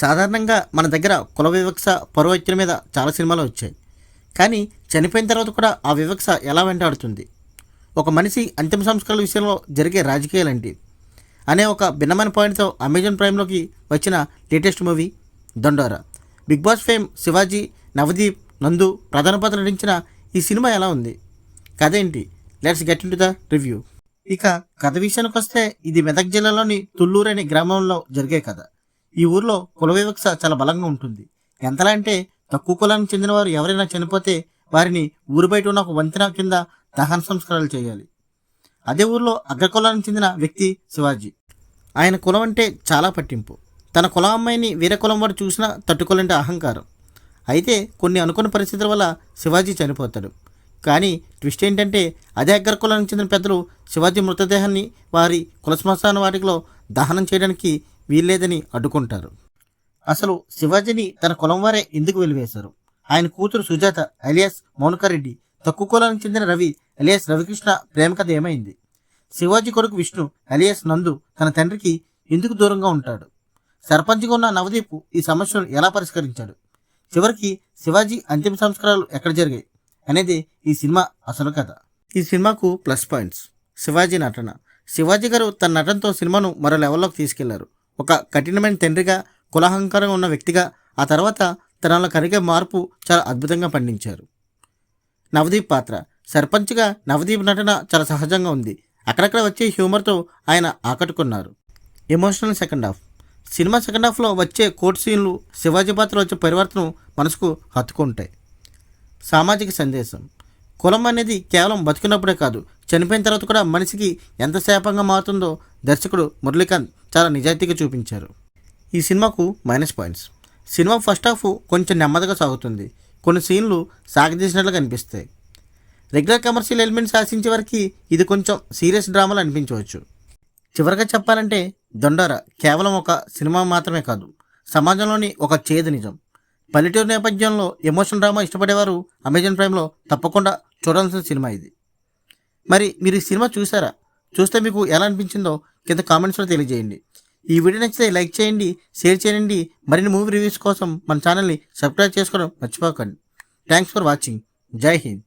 సాధారణంగా మన దగ్గర కుల వివక్ష పరువత్యం మీద చాలా సినిమాలు వచ్చాయి. కానీ చనిపోయిన తర్వాత కూడా ఆ వివక్ష ఎలా వెంటాడుతుంది? ఒక మనిషి అంతిమ సంస్కారాల విషయంలో జరిగే రాజకీయాలండి అనే ఒక భిన్నమైన పాయింట్తో అమెజాన్ ప్రైమ్లోకి వచ్చిన latest movie Dondora. Big Boss fame Shivaji Navdeep Nandu ప్రధాన పాత్ర నటించిన ఈ సినిమా ఎలా ఉంది? కథ ఏంటి? Let's get into the review. ఇక కథ విషయానికి వస్తే ఇది మెదక్ జిల్లాలోని తుళ్ళూరు అనే గ్రామంలో జరిగే కథ. ఈ ఊర్లో కుల వివక్ష చాలా బలంగా ఉంటుంది. ఎంతలా అంటే తక్కువ కులానికి చెందిన వారు ఎవరైనా చనిపోతే వారిని ఊరు బయట ఉన్న ఒక వంతెన కింద దహన సంస్కారాలు చేయాలి. అదే ఊర్లో అగ్రకులానికి చెందిన వ్యక్తి శివాజీ. ఆయన కులం అంటే చాలా పట్టింపు. తన కులం అమ్మాయిని వేరే కులం వాడు చూసినా తట్టుకోలేంటే అహంకారం. అయితే కొన్ని అనుకున్న పరిస్థితుల వల్ల శివాజీ చనిపోతాడు. కానీ ట్విస్ట్ ఏంటంటే అదే అగ్రకులానికి చెందిన పెద్దలు శివాజీ మృతదేహాన్ని వారి కుల శ్మశాన వాటిలో దహనం చేయడానికి వీల్లేదని అడ్డుకుంటారు. అసలు శివాజీని తన కులం వారే ఎందుకు వెలివేశారు? ఆయన కూతురు సుజాత అలియాస్ మౌనకారెడ్డి తక్కువ కులానికి చెందిన రవి అలియాస్ రవికృష్ణ ప్రేమ కథ ఏమైంది? శివాజీ కొడుకు విష్ణు అలియాస్ నందు తన తండ్రికి ఎందుకు దూరంగా ఉంటాడు? సర్పంచ్గా ఉన్న నవదీప్ ఈ సమస్యను ఎలా పరిష్కరించాడు? చివరికి శివాజీ అంతిమ సంస్కారాలు ఎక్కడ జరిగాయి అనేది ఈ సినిమా అసలు కథ. ఈ సినిమాకు ప్లస్ పాయింట్స్. శివాజీ నటన. శివాజీ గారు తన నటనతో సినిమాను మరో లెవెల్లోకి తీసుకెళ్ళారు. ఒక కఠినమైన తండ్రిగా కులహంకారం ఉన్న వ్యక్తిగా ఆ తర్వాత తనలో కలిగే మార్పు చాలా అద్భుతంగా పండించారు. నవదీప్ పాత్ర. సర్పంచ్గా నవదీప్ నటన చాలా సహజంగా ఉంది. అక్కడక్కడ వచ్చే హ్యూమర్తో ఆయన ఆకట్టుకున్నారు. Emotional second half. Cinema second హాఫ్లో వచ్చే కోర్ట్ సీన్లు శివాజీ పాత్ర వచ్చే పరివర్తనం మనసుకు హత్తుకుంటాయి. సామాజిక సందేశం. కులం అనేది కేవలం బతికినప్పుడే కాదు చనిపోయిన తర్వాత కూడా మనిషికి ఎంత శాపంగా మారుతుందో దర్శకుడు మురళీకాంత్ చాలా నిజాయితీగా చూపించారు. ఈ సినిమాకు మైనస్ పాయింట్స్. సినిమా ఫస్ట్ హాఫ్ కొంచెం నెమ్మదిగా సాగుతుంది. కొన్ని సీన్లు సాగదీసినట్లుగా అనిపిస్తాయి రెగ్యులర్ కమర్షియల్ ఎలిమెంట్స్ ఆశించే వరకు ఇది కొంచెం సీరియస్ డ్రామాలు అనిపించవచ్చు. చివరిగా చెప్పాలంటే దొండార కేవలం ఒక సినిమా మాత్రమే కాదు సమాజంలోని ఒక చేదు నిజం. పల్లెటూరు నేపథ్యంలో ఎమోషన్ డ్రామా ఇష్టపడేవారు అమెజాన్ ప్రైమ్లో తప్పకుండా చూడాల్సిన సినిమా ఇది. మరి మీరు ఈ సినిమా చూసారా? చూస్తే మీకు ఎలా అనిపించిందో కింద కామెంట్స్లో తెలియజేయండి. ఈ వీడియో నచ్చితే లైక్ చేయండి షేర్ చేయండి మరిన్ని మూవీ రివ్యూస్ కోసం మన ఛానల్ని సబ్స్క్రైబ్ చేసుకోవడం మర్చిపోకండి. థ్యాంక్స్ ఫర్ వాచింగ్ జై హింద్.